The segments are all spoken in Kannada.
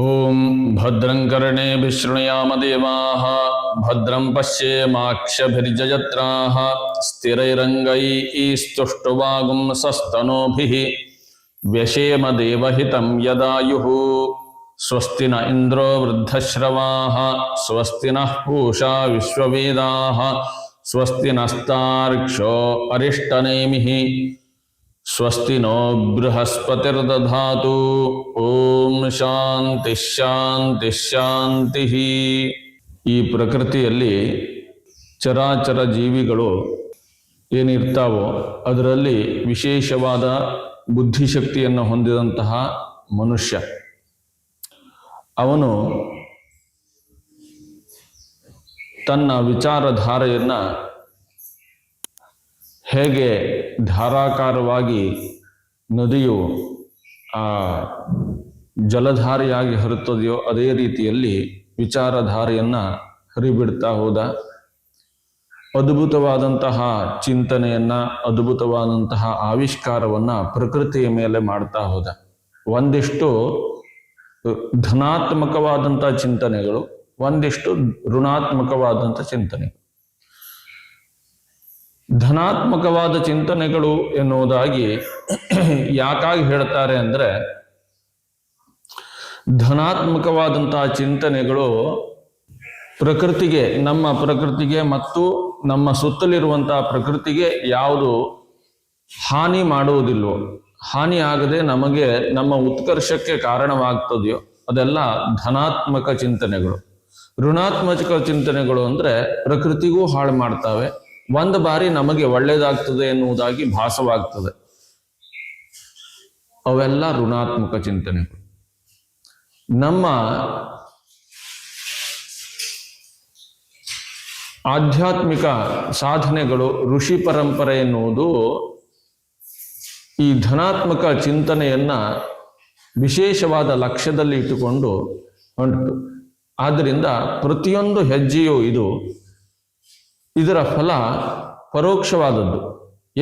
ॐ भद्रं कर्णेभिः शृणुयाम देवाः, भद्रं पश्येमाक्षभिर्जयत्राः स्थिरैरङ्गैस्तुष्टुवागुं सस्तनूभिः, व्यशेम देवहितं यदायुः, स्वस्ति न इन्द्रो वृद्धश्रवाः, स्वस्ति नः पूषा विश्ववेदाः, स्वस्ति नस्तार्क्ष्यो अरिष्टनेमिः। ಸ್ವಸ್ತಿ ನೋ ಬೃಹಸ್ಪತಿರ್ದಧಾತು ಓಂ ಶಾಂತಿ ಶಾಂತಿ ಶಾಂತಿ ಈ ಪ್ರಕೃತಿಯಲ್ಲಿ ಚರಾಚರ ಜೀವಿಗಳು ಏನಿರ್ತಾವೋ ಅದರಲ್ಲಿ ವಿಶೇಷವಾದ ಬುದ್ಧಿಶಕ್ತಿಯನ್ನು ಹೊಂದಿದಂತಹ ಮನುಷ್ಯ. ಅವನು ತನ್ನ ವಿಚಾರಧಾರೆಯನ್ನು ಹೇಗೆ ಧಾರಾಕಾರವಾಗಿ ನದಿಯು ಆ ಜಲಧಾರೆಯಾಗಿ ಹರಿಯುತ್ತದೆಯೋ ಅದೇ ರೀತಿಯಲ್ಲಿ ವಿಚಾರಧಾರೆಯನ್ನ ಹರಿಬಿಡ್ತಾ ಹೋದ. ಅದ್ಭುತವಾದಂತಹ ಚಿಂತನೆಯನ್ನ, ಅದ್ಭುತವಾದಂತಹ ಆವಿಷ್ಕಾರವನ್ನ ಪ್ರಕೃತಿಯ ಮೇಲೆ ಮಾಡ್ತಾ ಹೋದ. ಒಂದಿಷ್ಟು ಧನಾತ್ಮಕವಾದಂತಹ ಚಿಂತನೆಗಳು, ಒಂದಿಷ್ಟು ಋಣಾತ್ಮಕವಾದಂಥ ಚಿಂತನೆಗಳು ಧನಾತ್ಮಕವಾದ ಚಿಂತನೆಗಳು ಎನ್ನುವುದಾಗಿ ಯಾಕಾಗಿ ಹೇಳ್ತಾರೆ ಅಂದರೆ ಧನಾತ್ಮಕವಾದಂತಹ ಚಿಂತನೆಗಳು ಪ್ರಕೃತಿಗೆ, ನಮ್ಮ ಪ್ರಕೃತಿಗೆ ಮತ್ತು ನಮ್ಮ ಸುತ್ತಲಿರುವಂತಹ ಪ್ರಕೃತಿಗೆ ಯಾವುದು ಹಾನಿ ಮಾಡುವುದಿಲ್ಲವೋ ಹಾನಿ ಆಗದೆ ನಮಗೆ ನಮ್ಮ ಉತ್ಕರ್ಷಕ್ಕೆ ಕಾರಣವಾಗ್ತದೆಯೋ, ಅದೆಲ್ಲ ಧನಾತ್ಮಕ ಚಿಂತನೆಗಳು. ಋಣಾತ್ಮಕ ಚಿಂತನೆಗಳು ಅಂದ್ರೆ ಪ್ರಕೃತಿಗೂ ಹಾಳು ಮಾಡ್ತಾವೆ ಒಂದು ಬಾರಿ ನಮಗೆ ಒಳ್ಳೇದಾಗ್ತದೆ ಎನ್ನುವುದಾಗಿ ಭಾಸವಾಗ್ತದೆ. ಅವೆಲ್ಲ ಋಣಾತ್ಮಕ ಚಿಂತನೆಗಳು. ನಮ್ಮ ಆಧ್ಯಾತ್ಮಿಕ ಸಾಧನೆಗಳು ಋಷಿ ಪರಂಪರೆ ಎನ್ನುವುದು ಈ ಧನಾತ್ಮಕ ಚಿಂತನೆಯನ್ನ ವಿಶೇಷವಾದ ಲಕ್ಷ್ಯದಲ್ಲಿ ಇಟ್ಟುಕೊಂಡು ಹೊಂಟು ಆದ್ದರಿಂದ ಪ್ರತಿಯೊಂದು ಹೆಜ್ಜೆಯೂ ಇದು ಇದರ ಫಲ ಪರೋಕ್ಷವಾದದ್ದು.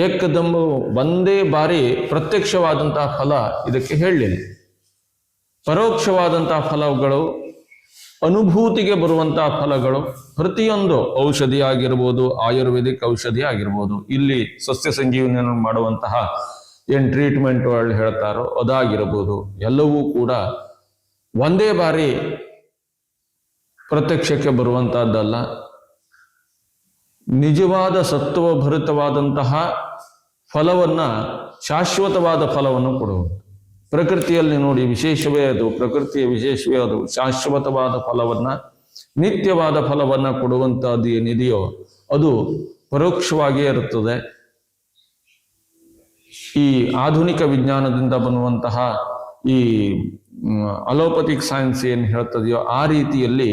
ಏಕದಮ್ಮು ಒಂದೇ ಬಾರಿ ಪ್ರತ್ಯಕ್ಷವಾದಂತಹ ಫಲ ಇದಕ್ಕೆ ಹೇಳಲಿಲ್ಲ. ಪರೋಕ್ಷವಾದಂತಹ ಫಲಗಳು, ಅನುಭೂತಿಗೆ ಬರುವಂತಹ ಫಲಗಳು, ಪ್ರತಿಯೊಂದು ಔಷಧಿ ಆಗಿರ್ಬೋದು ಆಯುರ್ವೇದಿಕ್ ಔಷಧಿ ಆಗಿರ್ಬೋದು ಇಲ್ಲಿ ಸಸ್ಯ ಸಂಜೀವನಿಯನ್ನು ಮಾಡುವಂತಹ ಏನು ಟ್ರೀಟ್ಮೆಂಟ್ ಹೇಳ್ತಾರೋ ಅದಾಗಿರ್ಬೋದು, ಎಲ್ಲವೂ ಕೂಡ ಒಂದೇ ಬಾರಿ ಪ್ರತ್ಯಕ್ಷಕ್ಕೆ ಬರುವಂತಹದ್ದಲ್ಲ. ನಿಜವಾದ ಸತ್ವಭರಿತವಾದಂತಹ ಫಲವನ್ನ ಶಾಶ್ವತವಾದ ಫಲವನ್ನು ಕೊಡುವುದು. ಪ್ರಕೃತಿಯಲ್ಲಿ ನೋಡಿ ವಿಶೇಷವೇ ಅದು, ಪ್ರಕೃತಿಯ ವಿಶೇಷವೇ ಅದು. ಶಾಶ್ವತವಾದ ಫಲವನ್ನ, ನಿತ್ಯವಾದ ಫಲವನ್ನ ಕೊಡುವಂಥದ್ದು ಏನಿದೆಯೋ ಅದು ಪರೋಕ್ಷವಾಗಿಯೇ ಇರುತ್ತದೆ. ಈ ಆಧುನಿಕ ವಿಜ್ಞಾನದಿಂದ ಬನ್ನುವಂತಹ ಈ ಅಲೋಪತಿಕ್ ಸೈನ್ಸ್ ಏನು ಹೇಳ್ತದೆಯೋ ಆ ರೀತಿಯಲ್ಲಿ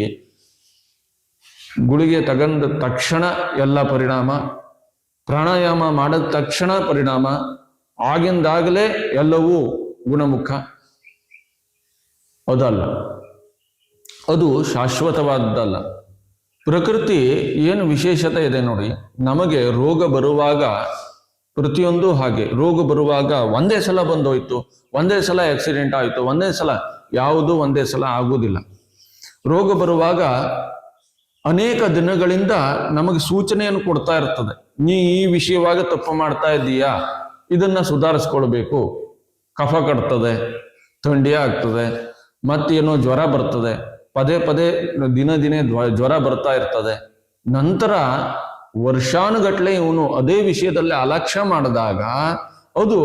ಗುಳಿಗೆ ತಗಂದ ತಕ್ಷಣ ಎಲ್ಲ ಪರಿಣಾಮ, ಪ್ರಾಣಾಯಾಮ ಮಾಡಿದ ತಕ್ಷಣ ಪರಿಣಾಮ, ಆಗಿಂದಾಗಲೇ ಎಲ್ಲವೂ ಗುಣಮುಖ. ಅದಲ್ಲ ಅದು ಶಾಶ್ವತವಾದದ್ದಲ್ಲ. ಪ್ರಕೃತಿ ಏನು ವಿಶೇಷತೆ ಇದೆ ನೋಡಿ, ನಮಗೆ ರೋಗ ಬರುವಾಗ ಪ್ರತಿಯೊಂದು ಹಾಗೆ, ರೋಗ ಬರುವಾಗ ಒಂದೇ ಸಲ ಬಂದೋಯ್ತು, ಒಂದೇ ಸಲ ಆಕ್ಸಿಡೆಂಟ್ ಆಯಿತು, ಒಂದೇ ಸಲ ಯಾವುದು ಒಂದೇ ಸಲ ಆಗುವುದಿಲ್ಲ. ರೋಗ ಬರುವಾಗ ಅನೇಕ ದಿನಗಳಿಂದ ನಮಗೆ ಸೂಚನೆಯನ್ನು ಕೊಡ್ತಾ ಇರ್ತದೆ. ನೀ ಈ ವಿಷಯವಾಗಿ ತಪ್ಪು ಮಾಡ್ತಾ ಇದ್ದೀಯಾ? ಇದನ್ನ ಸುಧಾರಿಸ್ಕೊಳ್ಬೇಕು. ಕಫ ಕಟ್ತದೆ, ಥಂಡಿ ಆಗ್ತದೆ, ಮತ್ತೇನೋ ಜ್ವರ ಬರ್ತದೆ. ಪದೇ ಪದೇ ದಿನ ದಿನೇ ಜ್ವರ ಬರ್ತಾ ಇರ್ತದೆ. ನಂತರ ವರ್ಷಾನುಗಟ್ಲೆ ಇವನು ಅದೇ ವಿಷಯದಲ್ಲಿ ಅಲಕ್ಷ್ಯ ಮಾಡಿದಾಗ ಅದು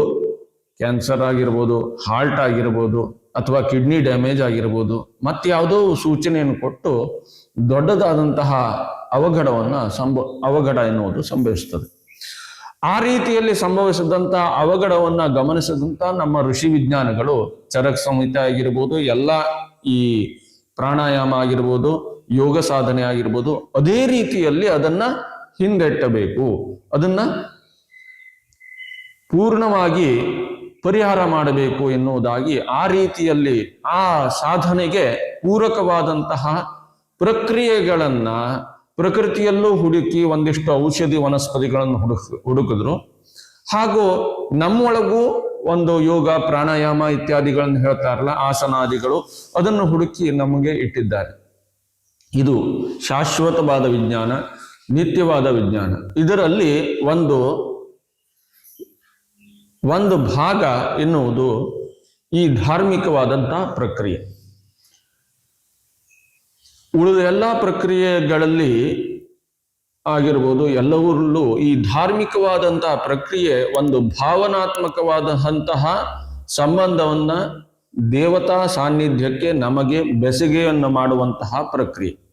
ಕ್ಯಾನ್ಸರ್ ಆಗಿರ್ಬೋದು, ಹಾರ್ಟ್ ಆಗಿರ್ಬೋದು ಅಥವಾ ಕಿಡ್ನಿ ಡ್ಯಾಮೇಜ್ ಆಗಿರ್ಬೋದು ಮತ್ತಾವುದೋ ಸೂಚನೆಯನ್ನು ಕೊಟ್ಟು ದೊಡ್ಡದಾದಂತಹ ಅವಘಡವನ್ನ ಸಂಭವ ಅವಘಡ ಎನ್ನುವುದು ಸಂಭವಿಸ್ತದೆ. ಆ ರೀತಿಯಲ್ಲಿ ಸಂಭವಿಸಿದಂತ ಅವಘಡವನ್ನ ಗಮನಿಸಿದಂಥ ನಮ್ಮ ಋಷಿ ವಿಜ್ಞಾನಗಳು, ಚರಕ್ ಸಂಹಿತ ಆಗಿರ್ಬೋದು, ಎಲ್ಲ ಈ ಪ್ರಾಣಾಯಾಮ ಆಗಿರ್ಬೋದು, ಯೋಗ ಸಾಧನೆ ಆಗಿರ್ಬೋದು, ಅದೇ ರೀತಿಯಲ್ಲಿ ಅದನ್ನ ಹಿಂದೆಟ್ಟಬೇಕು. ಅದನ್ನ ಪೂರ್ಣವಾಗಿ ಪರಿಹಾರ ಮಾಡಬೇಕು ಎನ್ನುವುದಾಗಿ ಆ ರೀತಿಯಲ್ಲಿ ಆ ಸಾಧನೆಗೆ ಪೂರಕವಾದಂತಹ ಪ್ರಕ್ರಿಯೆಗಳನ್ನ ಪ್ರಕೃತಿಯಲ್ಲೂ ಹುಡುಕಿ ಒಂದಿಷ್ಟು ಔಷಧಿ ವನಸ್ಪತಿಗಳನ್ನು ಹುಡುಕ್, ಹುಡುಕಿದ್ರು. ಹಾಗೂ ನಮ್ಮೊಳಗೂ ಒಂದು ಯೋಗ, ಪ್ರಾಣಾಯಾಮ ಇತ್ಯಾದಿಗಳನ್ನು ಹೇಳ್ತಾರಲ್ಲ, ಆಸನಾದಿಗಳು ಅದನ್ನು ಹುಡುಕಿ ನಮಗೆ ಇಟ್ಟಿದ್ದಾರೆ. ಇದು ಶಾಶ್ವತವಾದ ವಿಜ್ಞಾನ, ನಿತ್ಯವಾದ ವಿಜ್ಞಾನ. ಇದರಲ್ಲಿ ಒಂದು ಒಂದು ಭಾಗ ಎನ್ನುವುದು ಈ ಧಾರ್ಮಿಕವಾದಂತಹ ಪ್ರಕ್ರಿಯೆ. ಉಳಿದ ಎಲ್ಲ ಪ್ರಕ್ರಿಯೆಗಳಲ್ಲಿ ಆಗಿರ್ಬೋದು ಎಲ್ಲವರಲ್ಲೂ ಈ ಧಾರ್ಮಿಕವಾದಂತಹ ಪ್ರಕ್ರಿಯೆ ಒಂದು ಭಾವನಾತ್ಮಕವಾದಂತಹ ಸಂಬಂಧವನ್ನ ದೇವತಾ ಸಾನ್ನಿಧ್ಯಕ್ಕೆ ನಮಗೆ ಬೆಸಿಗೆಯನ್ನು ಮಾಡುವಂತಹ ಪ್ರಕ್ರಿಯೆ.